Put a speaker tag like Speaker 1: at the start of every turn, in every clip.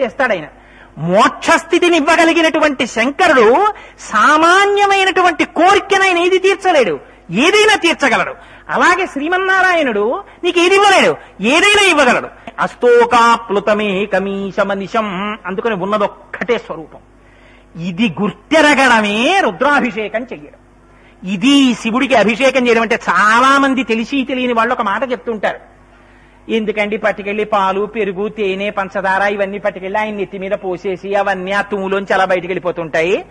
Speaker 1: చేస్తాడు ఆయన మోక్షస్థితిని ఇవ్వగలిగినటువంటి శంకరుడు సామాన్యమైనటువంటి కోరికనైన ఏది తీర్చలేడు. ఏదైనా తీర్చగలడు. అలాగే శ్రీమన్నారాయణుడు నీకు ఏది ఇవ్వలేడు. ఏదైనా ఇవ్వగలడు. అస్తోకాప్లుతమే కమీశమనిశం అందుకని ఉన్నదొక్కటే స్వరూపం. ఇది గుర్తెరగడమే రుద్రాభిషేకం చెయ్యడం. ఇది శివుడికి అభిషేకం చేయడం అంటే చాలా మంది తెలిసి తెలియని వాళ్ళు ఒక మాట చెప్తుంటారు. ఎందుకండి పట్టుకెళ్ళి పాలు పెరుగు తేనె పంచదార ఇవన్నీ పట్టుకెళ్ళి ఆయన నెత్తి మీద పోసేసి అవన్నీ ఆ తుమ్ములోంచి అలా బయటికి వెళ్ళిపోతుంటాయి.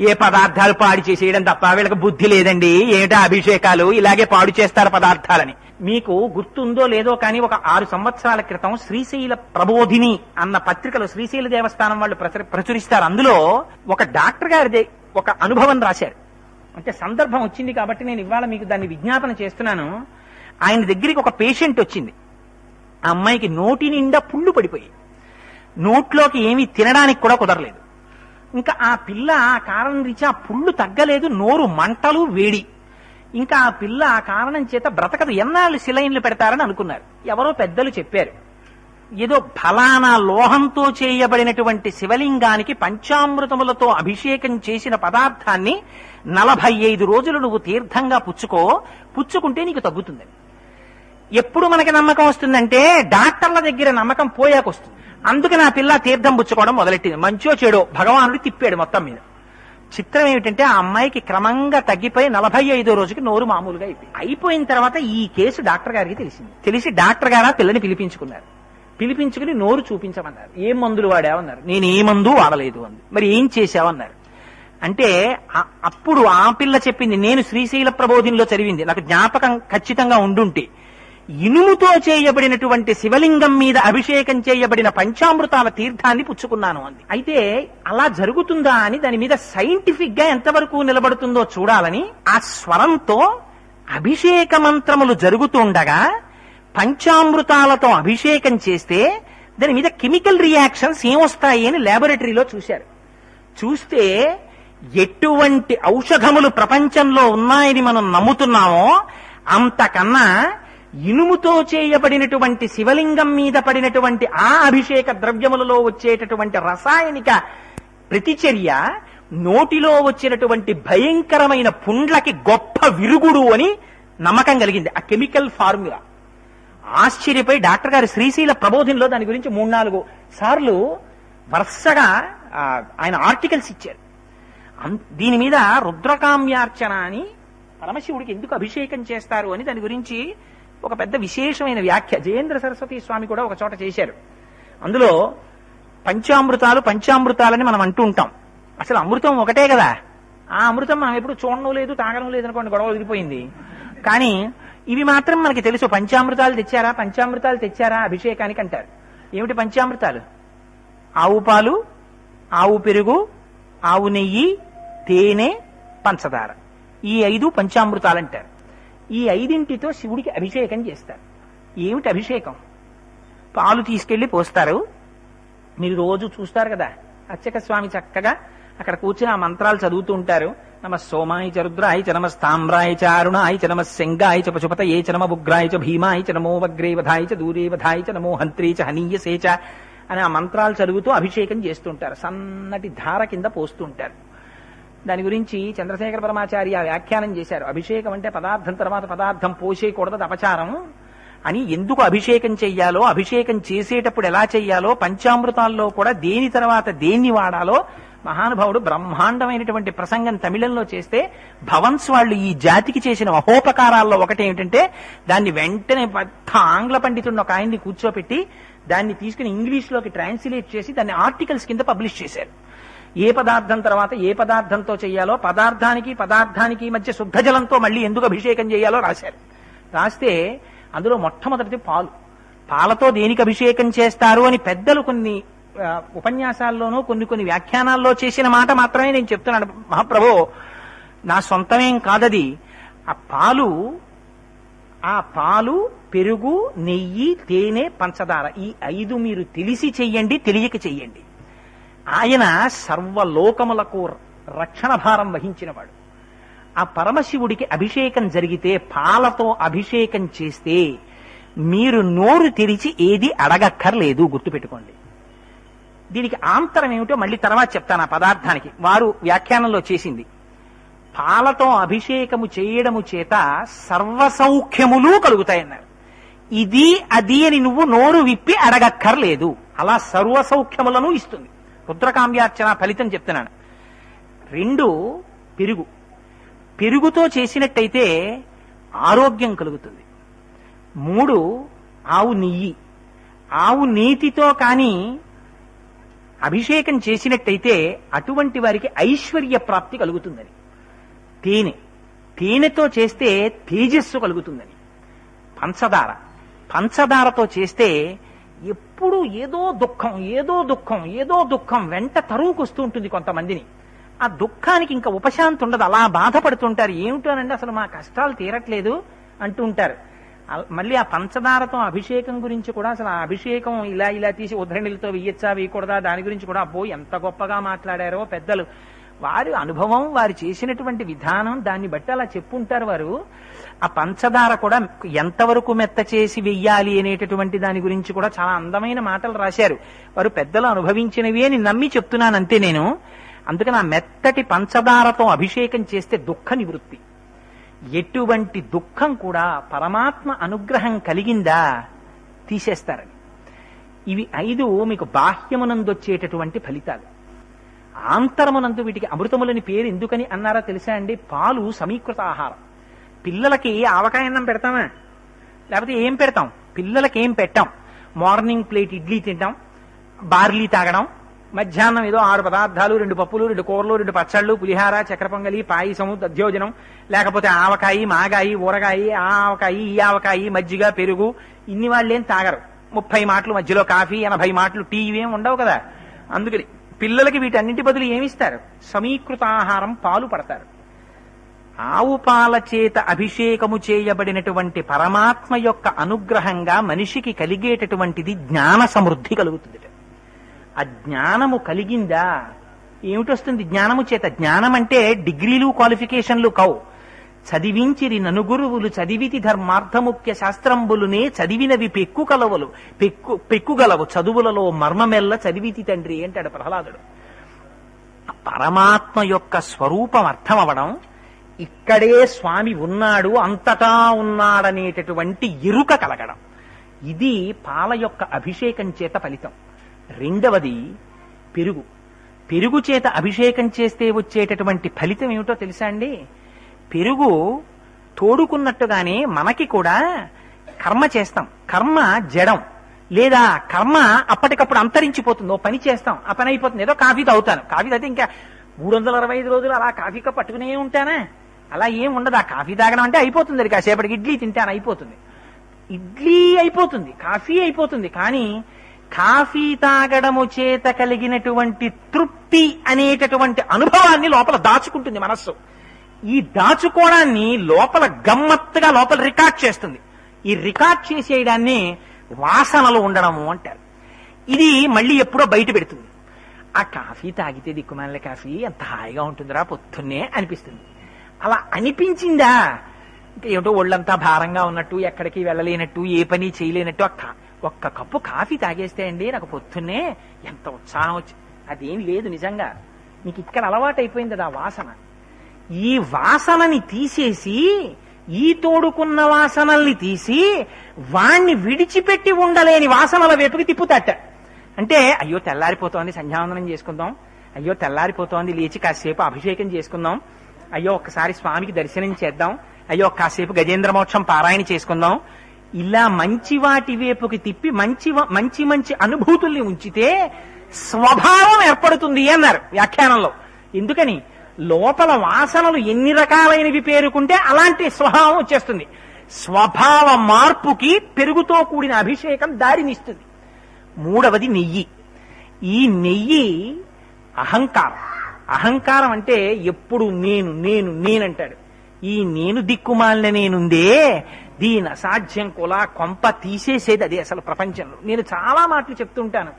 Speaker 1: ఏ పదార్థాలు పాడు చేసేయడం తప్ప వీళ్ళకి బుద్ధి లేదండి. ఏమిటా అభిషేకాలు? ఇలాగే పాడు చేస్తారు పదార్థాలని. మీకు గుర్తుందో లేదో కానీ ఒక ఆరు సంవత్సరాల క్రితం శ్రీశైల ప్రబోధిని అన్న పత్రికలో శ్రీశైల దేవస్థానం వాళ్ళు ప్రచురిస్తారు. అందులో ఒక డాక్టర్ గారిదే ఒక అనుభవం రాశారు. అంటే సందర్భం వచ్చింది కాబట్టి నేను ఇవాళ మీకు దాన్ని విజ్ఞాపన చేస్తున్నాను. ఆయన దగ్గరికి ఒక పేషెంట్ వచ్చింది. ఆ అమ్మాయికి నోటి నిండా పుళ్ళు పడిపోయి నోట్లోకి ఏమీ తినడానికి కూడా కుదరలేదు. ఇంకా ఆ పిల్ల ఆ కారణం నుంచి ఆ పుళ్ళు తగ్గలేదు నోరు మంటలు వేడి. ఇంకా ఆ పిల్ల ఆ కారణం చేత బ్రతకదు ఎన్నాళ్ళు సిలైన్లు పెడతారని అనుకున్నారు. ఎవరో పెద్దలు చెప్పారు. ఏదో ఫలానా లోహంతో చేయబడినటువంటి శివలింగానికి పంచామృతములతో అభిషేకం చేసిన పదార్థాన్ని నలభై ఐదు రోజులు నువ్వు తీర్థంగా పుచ్చుకో పుచ్చుకుంటే నీకు తగ్గుతుందని. ఎప్పుడు మనకి నమ్మకం వస్తుందంటే డాక్టర్ల దగ్గర నమ్మకం పోయాక వస్తుంది నా పిల్ల తీర్థం పుచ్చుకోవడం మొదలెట్టింది. మంచో చెడో భగవానుడు తిప్పాడు మొత్తం మీద. చిత్రం ఏమిటంటే ఆ అమ్మాయికి క్రమంగా తగ్గిపోయి నలభై ఐదో రోజుకి నోరు మామూలుగా అయిపోయింది అయిపోయిన తర్వాత ఈ కేసు డాక్టర్ గారికి తెలిసింది. తెలిసి డాక్టర్ గారు ఆ పిల్లని పిలిపించుకున్నారు. పిలిపించుకుని నోరు చూపించమన్నారు. ఏం మందులు వాడావన్నారు? నేను ఏ మందు వాడలేదు అంది. మరి ఏం చేశావన్నారు? అంటే అప్పుడు ఆ పిల్ల చెప్పింది నేను శ్రీశైల ప్రబోధినిలో చదివింది. నాకు జ్ఞాపకం ఖచ్చితంగా ఉండుంటే. ఇనుముతో చేయబడినటువంటి శివలింగం మీద అభిషేకం చేయబడిన పంచామృతాల తీర్థాన్ని పుచ్చుకున్నాను అంది. అయితే అలా జరుగుతుందా అని దాని మీద సైంటిఫిక్గా ఎంతవరకు నిలబడుతుందో చూడాలని ఆ స్వరంతో అభిషేక మంత్రములు జరుగుతుండగా పంచామృతాలతో అభిషేకం చేస్తే దాని మీద కెమికల్ రియాక్షన్స్ ఏమొస్తాయి అని లాబొరేటరీలో చూశారు. చూస్తే ఎటువంటి ఔషధములు ప్రపంచంలో ఉన్నాయని మనం నమ్ముతున్నామో అంతకన్నా ఇనుముతో చేయబడినటువంటి శివలింగం మీద పడినటువంటి ఆ అభిషేక ద్రవ్యములలో వచ్చేటటువంటి రసాయనిక ప్రతిచర్య నోటిలో వచ్చినటువంటి భయంకరమైన పుండ్లకి గొప్ప విరుగుడు అని నమ్మకం కలిగింది. ఆ కెమికల్ ఫార్ములా. ఆశ్చర్యపై డాక్టర్ గారు శ్రీశైల ప్రబోధంలో దాని గురించి మూడు నాలుగు సార్లు వరుసగా ఆయన ఆర్టికల్స్ ఇచ్చారు. అం- దీని మీద రుద్రకామ్యార్చన అని పరమశివుడికి ఎందుకు అభిషేకం చేస్తారు అని దాని గురించి ఒక పెద్ద విశేషమైన వ్యాఖ్య. జయేంద్ర సరస్వతి స్వామి కూడా ఒక చోట చేశారు. అందులో పంచామృతాలు పంచామృతాలని మనం అంటూ ఉంటాం. అసలు అమృతం ఒకటే కదా? ఆ అమృతం మనం ఎప్పుడు చూడడం లేదు తాగడం లేదు అనుకోండి గొడవ వదిలిపోయింది కానీ ఇవి మాత్రం మనకి తెలుసు. పంచామృతాలు తెచ్చారా? పంచామృతాలు తెచ్చారా? అభిషేకానికి అంటారు. ఏమిటి పంచామృతాలు? ఆవు పాలు ఆవు పెరుగు ఆవు నెయ్యి తేనె పంచదార. ఈ ఐదు పంచామృతాలు అంటారు ఈ ఐదింటితో శివుడికి అభిషేకం చేస్తారు. ఏమిటి అభిషేకం? పాలు తీసుకెళ్ళి పోస్తారు. మీరు రోజు చూస్తారు కదా అర్చక స్వామి చక్కగా అక్కడ కూర్చుని ఆ మంత్రాలు చదువుతూ ఉంటారు. నమ సోమాయ చ రుద్రాయ చ నమ స్తామ్రాయ చ అరుణాయ చ నమ శంగాయ చ పశుపతయే చ నమ ఉగ్రాయ చ భీమాయ చ నమో వగ్రే వధాయ చ దూరే వధాయ చ నమో హంత్రే చ హనీయసే చ అని ఆ మంత్రాలు చదువుతూ అభిషేకం చేస్తుంటారు సన్నటి ధార కింద పోస్తుంటారు దాని గురించి చంద్రశేఖర పరమాచార్య వ్యాఖ్యానం చేశారు. అభిషేకం అంటే పదార్థం తర్వాత పదార్థం పోసేయకూడదు అపచారం. అని ఎందుకు అభిషేకం చెయ్యాలో అభిషేకం చేసేటప్పుడు ఎలా చెయ్యాలో పంచామృతాల్లో కూడా దేని తర్వాత దేన్ని వాడాలో మహానుభావుడు బ్రహ్మాండమైనటువంటి ప్రసంగం తమిళంలో చేస్తే భవన్స్ వాళ్ళు ఈ జాతికి చేసిన మహోపకారాల్లో ఒకటి ఏమిటంటే దాన్ని వెంటనే పెద్ద ఆంగ్ల పండితుడిని ఒక ఆయన్ని కూర్చోపెట్టి దాన్ని తీసుకుని ఇంగ్లీష్లోకి ట్రాన్స్లేట్ చేసి దాన్ని ఆర్టికల్స్ కింద పబ్లిష్ చేశారు. ఏ పదార్థం తర్వాత ఏ పదార్థంతో చేయాలో పదార్థానికి పదార్థానికి మధ్య శుద్ధ జలంతో మళ్ళీ ఎందుకు అభిషేకం చేయాలో రాశారు. రాస్తే అందులో మొట్టమొదటిది పాలు. పాలతో దేనికి అభిషేకం చేస్తారు అని పెద్దలు కొన్ని ఉపన్యాసాల్లోనూ కొన్ని కొన్ని వ్యాఖ్యానాల్లో చేసిన మాట మాత్రమే నేను చెప్తున్నాను. మహాప్రభు నా సొంతమేం కాదది. ఆ పాలు ఆ పాలు పెరుగు నెయ్యి తేనె పంచదార. ఈ ఐదు మీరు తెలిసి చెయ్యండి తెలియక చెయ్యండి. ఆయన సర్వలోకములకు రక్షణ భారం వహించినవాడు. ఆ పరమశివుడికి అభిషేకం జరిగితే పాలతో అభిషేకం చేస్తే మీరు నోరు తెరిచి ఏది అడగక్కర్లేదు గుర్తుపెట్టుకోండి. దీనికి ఆంతరం ఏమిటో మళ్ళీ తర్వాత చెప్తాను ఆ పదార్థానికి. వారు వ్యాఖ్యానంలో చేసింది. పాలతో అభిషేకము చేయడము చేత సర్వసౌఖ్యములు కలుగుతాయన్నారు. ఇది అది అని నువ్వు నోరు విప్పి అడగక్కర్లేదు. అలా సర్వ సౌఖ్యములను ఇస్తుంది. రుద్రకామ్యార్చన ఫలితం చెప్తున్నాను. రెండు పెరుగు. పెరుగుతో చేసినట్టయితే ఆరోగ్యం కలుగుతుంది. మూడు ఆవు నెయ్యి. ఆవు నీతితో కానీ అభిషేకం చేసినట్టయితే అటువంటి వారికి ఐశ్వర్య ప్రాప్తి కలుగుతుందని. తేనె. తేనెతో చేస్తే తేజస్సు కలుగుతుందని. పంచదార. పంచదారతో చేస్తే ఎప్పుడు ఏదో దుఃఖం ఏదో దుఃఖం ఏదో దుఃఖం వెంట తరువుకొస్తూ ఉంటుంది కొంతమందిని. ఆ దుఃఖానికి ఇంకా ఉపశాంతి ఉండదు అలా బాధపడుతుంటారు. ఏమిటోనండి అసలు మా కష్టాలు తీరట్లేదు అంటూ ఉంటారు మళ్ళీ ఆ పంచదారతో అభిషేకం గురించి కూడా అసలు ఆ అభిషేకం ఇలా ఇలా తీసి ఉద్ధరణిలతో వేయచ్చా వేయకూడదా దాని గురించి కూడా అబ్బో ఎంత గొప్పగా మాట్లాడారో పెద్దలు. వారి అనుభవం వారు చేసినటువంటి విధానం దాన్ని బట్టి అలా చెప్పుంటారు వారు. ఆ పంచదార కూడా ఎంతవరకు మెత్త చేసి వెయ్యాలి అనేటటువంటి దాని గురించి కూడా చాలా అందమైన మాటలు రాశారు. వారు పెద్దలు అనుభవించినవి అని నమ్మి చెప్తున్నాను అంతే నేను. అందుకని ఆ మెత్తటి పంచదారతో అభిషేకం చేస్తే దుఃఖ నివృత్తి. ఎటువంటి దుఃఖం కూడా పరమాత్మ అనుగ్రహం కలిగిందా తీసేస్తారని. ఇవి ఐదు మీకు బాహ్యమునందొచ్చేటటువంటి ఫలితాలు. ఆంతరమునందు వీటికి అమృతములని పేరు ఎందుకని అన్నారా తెలుసా అండి? పాలు సమీకృత ఆహారం. పిల్లలకి ఆవకాయ అన్నం పెడతామా? లేకపోతే ఏం పెడతాం? పిల్లలకి ఏం పెట్టాం? మార్నింగ్ ప్లేట్ ఇడ్లీ తింటాం బార్లీ తాగడం మధ్యాహ్నం ఏదో ఆరు పదార్థాలు రెండు పప్పులు రెండు కూరలు రెండు పచ్చళ్ళు పులిహార చక్ర పొంగలి పాయసము దధ్యోజనం లేకపోతే ఆవకాయి మాగాయి ఊరగాయి ఆ ఆవకాయి ఈ ఆవకాయి మజ్జిగ పెరుగు ఇన్ని వాళ్ళేం తాగరు. ముప్పై మాటలు మధ్యలో కాఫీ ఎనభై మాటలు టీ ఇవేం ఉండవు కదా. అందుకని పిల్లలకి వీటన్నింటి బదులు ఏమిస్తారు? సమీకృత ఆహారం పాలు పడతారు. ఆవు పాల చేత అభిషేకము చేయబడినటువంటి పరమాత్మ యొక్క అనుగ్రహంగా మనిషికి కలిగేటటువంటిది జ్ఞాన సమృద్ధి కలుగుతుంది ఆ జ్ఞానము కలిగిందా? ఏమిటొస్తుంది? జ్ఞానము చేత? జ్ఞానం అంటే డిగ్రీలు క్వాలిఫికేషన్లు కవు చదివించిరి ననుగురువులు చదివితి ధర్మార్థముఖ్య శాస్త్రంబులునే చదివినవి పెక్కు కలవలు పెక్కు పెక్కుగలవు. చదువులలో మర్మమెల్ల చదివితి తండ్రి అంటాడు ప్రహ్లాదుడు. పరమాత్మ యొక్క స్వరూపం అర్థమవడం ఇక్కడే స్వామి ఉన్నాడు అంతటా ఉన్నాడనేటటువంటి ఎరుక కలగడం. ఇది పాల యొక్క అభిషేకం చేత ఫలితం. రెండవది పెరుగు. పెరుగు చేత అభిషేకం చేస్తే వచ్చేటటువంటి ఫలితం ఏమిటో తెలుసా అండి? పెరుగు తోడుకున్నట్టుగానే మనకి కూడా కర్మ చేస్తాం. కర్మ జడం. లేదా కర్మ అప్పటికప్పుడు అంతరించిపోతుంది. ఓ పని చేస్తాం. ఆ పని అయిపోతుంది. ఏదో కాఫీ తాగుతాను. కాఫీ తాగితే ఇంకా మూడు వందల అరవై ఐదు రోజులు అలా కాఫీ కప్ పట్టుకునే ఉంటానా? అలా ఏం ఉండదు. ఆ కాఫీ తాగడం అంటే అయిపోతుంది. అది కాసేపటికి ఇడ్లీ తింటాను అయిపోతుంది. ఇడ్లీ అయిపోతుంది. కాఫీ అయిపోతుంది. కానీ కాఫీ తాగడము చేత కలిగినటువంటి తృప్తి అనేటటువంటి అనుభవాన్ని లోపల దాచుకుంటుంది మనస్సు. ఈ దాచుకోవడాన్ని లోపల గమ్మత్తుగా లోపల రికార్డ్ చేస్తుంది. ఈ రికార్డ్ చేసేయడాన్ని వాసనలు ఉండడము అంటారు. ఇది మళ్ళీ ఎప్పుడో బయట పెడుతుంది. ఆ కాఫీ తాగితే దిక్కుమాల కాఫీ ఎంత హాయిగా ఉంటుందిరా పొద్దున్నే అనిపిస్తుంది. అలా అనిపించిందా? ఇంకా ఏమిటో ఒళ్ళంతా భారంగా ఉన్నట్టు ఎక్కడికి వెళ్ళలేనట్టు ఏ పని చేయలేనట్టు ఆ ఒక్క కప్పు కాఫీ తాగేస్తే అండి నాకు పొద్దున్నే ఎంత ఉత్సాహం వచ్చి అదేం లేదు నిజంగా. నీకు ఇక్కడ అలవాటు అయిపోయింది ఆ వాసన. ఈ వాసనని తీసేసి ఈ తోడుకున్న వాసనల్ని తీసి వాణ్ణి విడిచిపెట్టి ఉండలేని వాసనల వైపుకి తిప్పుతాట. అంటే అయ్యో తెల్లారిపోతోంది సంధ్యావందనం చేసుకుందాం. అయ్యో తెల్లారిపోతోంది లేచి కాసేపు అభిషేకం చేసుకుందాం. అయ్యో ఒక్కసారి స్వామికి దర్శనం చేద్దాం. అయ్యో కాసేపు గజేంద్ర మోక్షం పారాయణ చేసుకుందాం. ఇలా మంచి వాటి వైపుకి తిప్పి మంచి మంచి మంచి అనుభూతుల్ని ఉంచితే స్వభావం ఏర్పడుతుంది అన్నారు వ్యాఖ్యానంలో. ఎందుకని? లోపల వాసనలు ఎన్ని రకాలైనవి పేరుకుంటే అలాంటి స్వభావం వచ్చేస్తుంది. స్వభావ మార్పుకి పెరుగుతో కూడిన అభిషేకం దారినిస్తుంది మూడవది నెయ్యి. ఈ నెయ్యి అహంకారం. అహంకారం అంటే ఎప్పుడు నేను నేను నేనంటాడు. ఈ నేను దిక్కుమాలిన నేనుందే దీని అసాధ్యం కులా కొంప తీసేసేది అది అసలు ప్రపంచంలో. నేను చాలా మాటలు చెప్తుంటాను.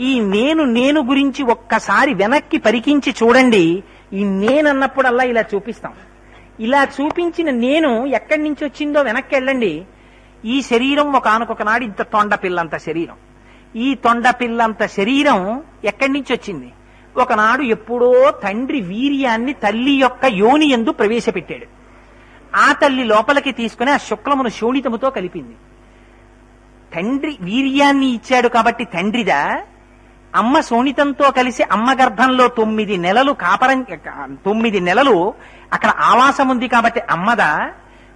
Speaker 1: ఈ నేను నేను గురించి ఒక్కసారి వెనక్కి పరికించి చూడండి ఈ నేనన్నప్పుడల్లా ఇలా చూపిస్తాం. ఇలా చూపించిన నేను ఎక్కడి నుంచి వచ్చిందో వెనక్కి వెళ్ళండి. ఈ శరీరం ఒక ఆనకొక నాడు ఇంత తొండ పిల్లంత శరీరం. ఈ తొండపిల్లంత శరీరం ఎక్కడి నుంచి వచ్చింది? ఒకనాడు ఎప్పుడో తండ్రి వీర్యాన్ని తల్లి యొక్క యోని ఎందు ప్రవేశపెట్టాడు. ఆ తల్లి లోపలికి తీసుకుని ఆ శుక్లమును శోణితముతో కలిపింది. తండ్రి వీర్యాన్ని ఇచ్చాడు కాబట్టి తండ్రిదా? అమ్మ సోనితంతో కలిసి అమ్మ గర్భంలో తొమ్మిది నెలలు కాపరం తొమ్మిది నెలలు అక్కడ ఆవాసం ఉంది కాబట్టి అమ్మద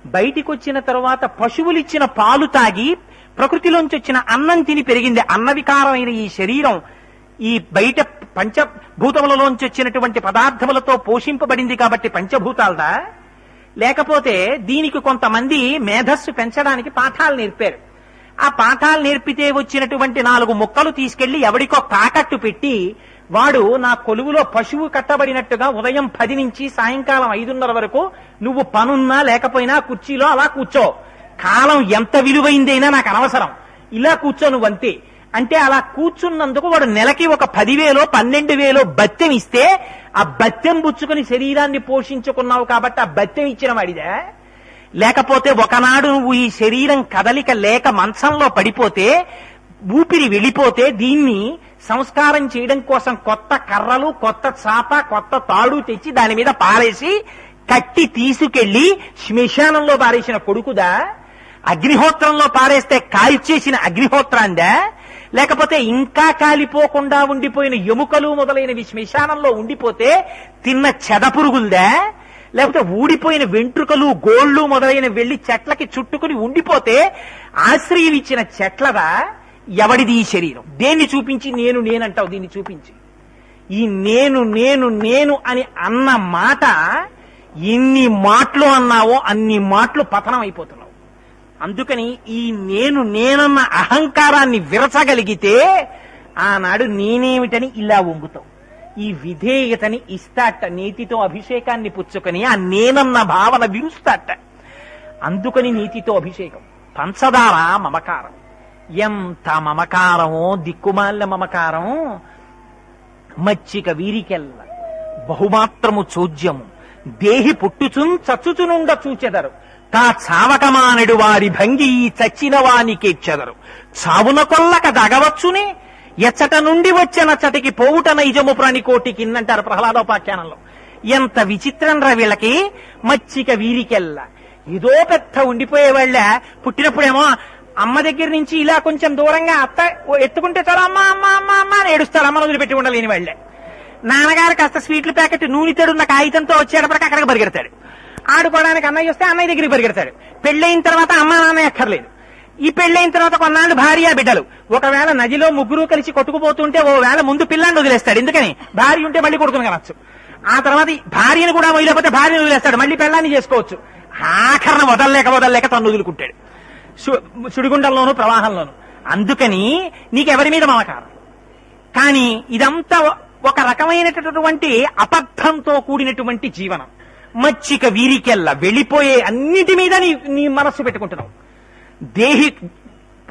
Speaker 1: బయటికి వచ్చిన తరువాత పశువులిచ్చిన పాలు తాగి ప్రకృతిలోంచి వచ్చిన అన్నం తిని పెరిగింది. అన్న వికారమైన ఈ శరీరం ఈ బయట పంచభూతములలోంచి వచ్చినటువంటి పదార్థములతో పోషింపబడింది కాబట్టి పంచభూతాలదా? లేకపోతే దీనికి కొంతమంది మేధస్సు పెంచడానికి పాఠాలు నేర్పారు. ఆ పాఠాలు నేర్పితే వచ్చినటువంటి నాలుగు ముక్కలు తీసుకెళ్ళి ఎవడికో తాకట్టు పెట్టి వాడు నా కొలువులో పశువు కట్టబడినట్టుగా ఉదయం పది నుంచి సాయంకాలం ఐదున్నర వరకు నువ్వు పనున్నా లేకపోయినా కుర్చీలో అలా కూర్చో. కాలం ఎంత విలువైందైనా నాకు అనవసరం. ఇలా కూర్చో నువ్వంతే అంటే అలా కూర్చున్నందుకు వాడు నెలకి ఒక పదివేలో పన్నెండు వేలో బత్తెం ఇస్తే ఆ బత్తెం పుచ్చుకుని శరీరాన్ని పోషించుకున్నావు కాబట్టి ఆ బత్తెం ఇచ్చిన వాడిదే. లేకపోతే ఒకనాడు నువ్వు ఈ శరీరం కదలిక లేక మంచంలో పడిపోతే ఊపిరి వెళ్ళిపోతే దీన్ని సంస్కారం చేయడం కోసం కొత్త కర్రలు కొత్త చాప కొత్త తాడు తెచ్చి దాని మీద పారేసి కట్టి తీసుకెళ్ళి శ్మశానంలో పారేసిన కొడుకుదా? అగ్నిహోత్రంలో పారేస్తే కాల్చేసిన అగ్నిహోత్రాందా లేకపోతే ఇంకా కాలిపోకుండా ఉండిపోయిన ఎముకలు మొదలైనవి శ్మశానంలో ఉండిపోతే తిన్న చెద పురుగుల్దా లేకపోతే ఊడిపోయిన వెంట్రుకలు గోళ్ళు మొదలైన వెళ్ళి చెట్లకి చుట్టుకుని ఉండిపోతే ఆశ్రయం ఇచ్చిన చెట్లదా? ఎవడిది ఈ శరీరం? దేన్ని చూపించి నేను నేనంటావు? దీన్ని చూపించి. ఈ నేను నేను నేను అని అన్న మాట ఎన్ని మాటలు అన్నావో అన్ని మాటలు పతనం అయిపోతున్నావు. అందుకని ఈ నేను నేనన్న అహంకారాన్ని విరచగలిగితే ఆనాడు నేనేమిటని ఇలా వంగుతావు. ఈ విధేయతని ఇస్తాట నీతితో అభిషేకాన్ని పుచ్చుకొని ఆ నేనన్న భావన విరుస్తాట అందుకని నీతితో అభిషేకం. పంచదార మమకారం. ఎంత మమకారమో దిక్కుమాల మమకారం మచ్చిక వీరికెల్ల. బహుమాత్రము చోద్యము దేహి పుట్టుచున్ చచ్చుచునుండ చూచెదరు. తా చావకమానడు వారి భంగి ఈ చచ్చిన వానికేచ్చెదరు చావున కొల్లక దగవచ్చునే ఎచ్చట నుండి వచ్చిన చటికి పోవుట నైజము ప్రాణికోటి కిందంటారు ప్రహ్లాదోపాఖ్యానంలో. ఎంత విచిత్రం రా వీళ్ళకి? మచ్చిక వీరికెల్ల. ఏదో పెద్ద ఉండిపోయే వాళ్ళ పుట్టినప్పుడేమో అమ్మ దగ్గర నుంచి ఇలా కొంచెం దూరంగా అత్త ఎత్తుకుంటే చాలా అమ్మ అమ్మ అమ్మ అమ్మ అని ఏడుస్తారు. అమ్మను వదిలిపెట్టి ఉండలేని వాళ్ళే. నాన్నగారు కాస్త స్వీట్ల ప్యాకెట్ నూనె తడున్న కాగితంతో వచ్చేటప్పటికి అక్కడికి పరిగెడతాడు. ఆడుకోవడానికి అన్నయ్య వస్తే అన్నయ్య దగ్గరికి పరిగెడతాడు. పెళ్ళైన తర్వాత అమ్మ నాన్న ఎక్కర్లేదు ఈ పెళ్ళైన తర్వాత కొన్నాళ్ళు భార్య బిడ్డలు. ఒకవేళ నదిలో ముగ్గురు కలిసి కొట్టుకుపోతుంటే ఓ వేళ ముందు పిల్లాన్ని వదిలేస్తాడు. ఎందుకని? భార్య ఉంటే మళ్ళీ కొడుకుని కనొచ్చు. ఆ తర్వాత భార్యను కూడా వదిలేకపోతే భార్యను వదిలేస్తాడు. మళ్ళీ పెళ్ళాన్ని చేసుకోవచ్చు. ఆఖరణ వదలలేక వదలలేక తను వదులుకుంటాడు. సు- సుడిగుండంలోను ప్రవాహంలోను. అందుకని నీకెవరి మీద మమకారం? కానీ ఇదంతా ఒక రకమైనటువంటి అబద్ధంతో కూడినటువంటి జీవనం. మచ్చిక వీరికెల్లా వెళ్ళిపోయే అన్నిటి మీద నీ నీ మనస్సు పెట్టుకుంటున్నావు. దేహి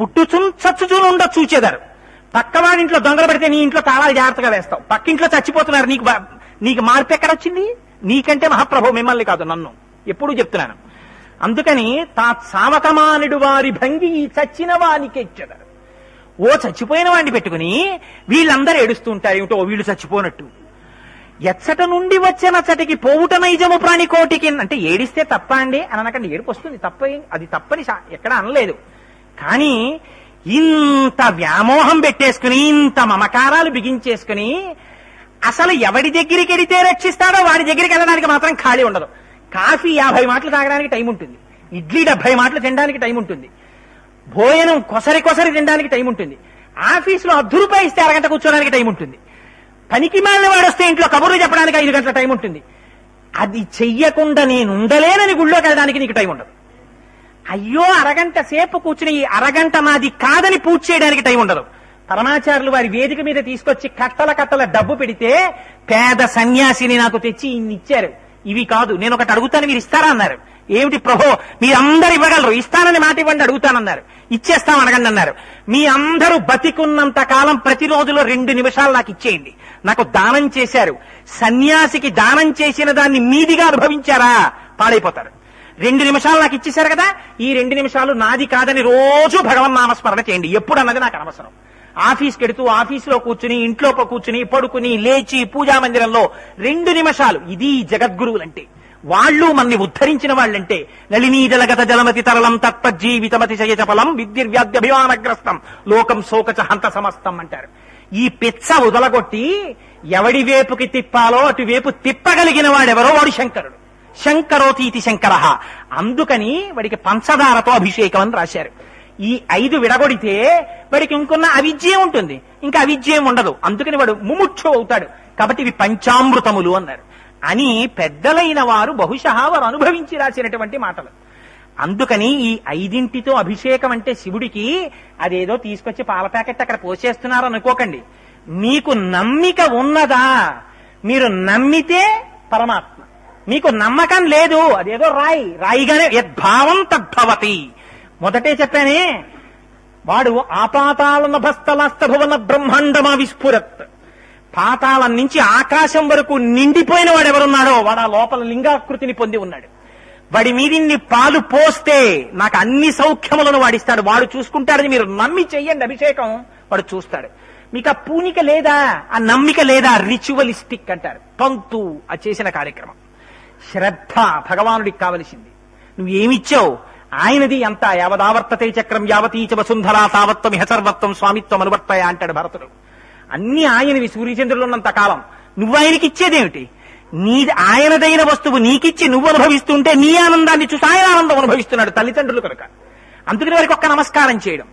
Speaker 1: పుట్టుచున్ చచ్చుచునుండ చూచేదారు. పక్కవాడింట్లో దొంగలు పడితే నీ ఇంట్లో తాళాలు జాగ్రత్తగా వేస్తావు. పక్కింట్లో చచ్చిపోతున్నారు నీకు నీకు మార్పు ఎక్కడ వచ్చింది నీకంటే మహాప్రభు మిమ్మల్ని కాదు నన్ను. ఎప్పుడూ చెప్తున్నాను. అందుకని తా సావకమానుడు వారి భంగి ఈ చచ్చిన వానికి ఇచ్చేదారు. ఓ చచ్చిపోయిన వాడిని పెట్టుకుని వీళ్ళందరూ ఏడుస్తూ ఉంటారు ఏమిటో వీళ్ళు చచ్చిపోనట్టు. ఎచ్చట నుండి వచ్చిన చటికి పోవుట నైజము ప్రాణికోటికి అంటే ఏడిస్తే తప్ప అండి అని అనకండి. ఏడుపు వస్తుంది. తప్ప అది తప్పని ఎక్కడ అనలేదు. కానీ ఇంత వ్యామోహం పెట్టేసుకుని ఇంత మమకారాలు బిగించేసుకుని అసలు ఎవడి దగ్గరికి వెడితే రక్షిస్తాడో వాడి దగ్గరికి వెళ్ళడానికి మాత్రం ఖాళీ ఉండదు. కాఫీ యాభై మాటలు తాగడానికి టైం ఉంటుంది. ఇడ్లీ డెబ్బై మాటలు తినడానికి టైం ఉంటుంది. భోజనం కొసరి కొసరి తినడానికి టైం ఉంటుంది. ఆఫీసులో అర్ధ రూపాయి ఇస్తే అరగంట కూర్చోడానికి టైం ఉంటుంది. పనికి మాలిన వాడు వస్తే ఇంట్లో కబుర్లు చెప్పడానికి ఐదు గంటల టైం ఉంటుంది. అది చెయ్యకుండా నేను ఉండలేనని గుళ్ళోకి వెళ్ళడానికి నీకు టైం ఉండదు. అయ్యో అరగంట సేపు కూర్చుని ఈ అరగంట మాది కాదని పూజ చేయడానికి టైం ఉండదు. పరమాచారులు వారి వేదిక మీద తీసుకొచ్చి కట్టల కట్టల డబ్బు పెడితే పేద సన్యాసిని నాకు తెచ్చి ఇన్ని ఇచ్చారు ఇవి కాదు నేను ఒకటి అడుగుతాను మీరు ఇస్తారా అన్నారు. ఏమిటి ప్రభో? మీరందరు ఇవ్వగలరు. ఇస్తానని మాట ఇవ్వండి అడుగుతానన్నారు. ఇచ్చేస్తాం అడగండి అన్నారు. మీ అందరూ బతికున్నంత కాలం ప్రతిరోజులో రెండు నిమిషాలు నాకు ఇచ్చేయండి. నాకు దానం చేశారు. సన్యాసికి దానం చేసిన దాన్ని మీదిగా అనుభవించారా? పాడైపోతారు. రెండు నిమిషాలు నాకు ఇచ్చేశారు కదా? ఈ రెండు నిమిషాలు నాది కాదని రోజు భగవన్ నామస్మరణ చేయండి. ఎప్పుడు అన్నది నాకు అనవసరం. ఆఫీస్కి ఎడుతూ ఆఫీసులో కూర్చుని ఇంట్లో కూర్చుని పడుకుని లేచి పూజా మందిరంలో రెండు నిమిషాలు. ఇది జగద్గురువులంటే. వాళ్ళు మన్ని ఉద్ధరించిన వాళ్ళంటే నళినీ జలగత జలమతి తరళం తత్పజ్జీవితమతి విద్య విద్యుర్వ్యాధ్యభిమానగ్రస్తం లోకం శోకచ హంత సమస్తం అంటారు. ఈ పిచ్చ ఉదలగొట్టి ఎవడి వేపుకి తిప్పాలో అటువైపు తిప్పగలిగిన వాడెవరో వాడు శంకరుడు. శంకరోతీతి శంకర. అందుకని వాడికి పంచదారతో అభిషేకం అని రాశారు. ఈ ఐదు విడగొడితే వాడికి ఇంకొన్న అవిద్యం ఉంటుంది. ఇంకా అవిద్యం ఉండదు. అందుకని వాడు ముముక్షు అవుతాడు. కాబట్టి ఇవి పంచామృతములు అన్నారు. అని పెద్దలైన వారు బహుశా వారు అనుభవించి రాసినటువంటి మాటలు. అందుకని ఈ ఐదింటితో అభిషేకం అంటే శివుడికి అదేదో తీసుకొచ్చి పాల ప్యాకెట్ అక్కడ పోసేస్తున్నారు అనుకోకండి. మీకు నమ్మిక ఉన్నదా? మీరు నమ్మితే పరమాత్మ. మీకు నమ్మకం లేదు అదేదో రాయి రాయిగానే యద్భావం తద్భవతి మొదటే చెప్పానే వాడు ఆపాతాళన భస్తలాస్త భువన బ్రహ్మాండమా విస్ఫురత్ పాతాళం నుంచి ఆకాశం వరకు నిండిపోయిన వాడు ఎవరున్నాడో వాడు ఆ లోపల లింగాకృతిని పొంది ఉన్నాడు. వాడి మీదిన్ని పాలు పోస్తే నాకు అన్ని సౌఖ్యములను వాడిస్తాడు. వాడు చూసుకుంటాడని మీరు నమ్మి చెయ్యండి అభిషేకం. వాడు చూస్తాడు. మీకు ఆ పూనిక లేదా? ఆ నమ్మిక లేదా? రిచువలిస్టిక్ అంటారు. పంతు ఆ చేసిన కార్యక్రమం. శ్రద్ధ భగవానుడికి కావలసింది. నువ్వు ఏమిచ్చావు? ఆయనది ఎంత? యావదావర్తతే చక్రం యావతీచ వసుంధరా తావత్వం సర్వత్వం స్వామిత్వం అనువర్తయ అంటాడు భరతుడు. అన్ని ఆయనవి సూర్యచంద్రులు ఉన్నంత కాలం. నువ్వు ఆయనకి ఇచ్చేదేమిటి? నీ ఆయనదైన వస్తువు నీకిచ్చి నువ్వు అనుభవిస్తుంటే నీ ఆనందాన్ని చూసి ఆయన ఆనందం అనుభవిస్తున్నాడు తల్లిదండ్రులు కనుక. అందుకని వారికి ఒక్క నమస్కారం చేయడం.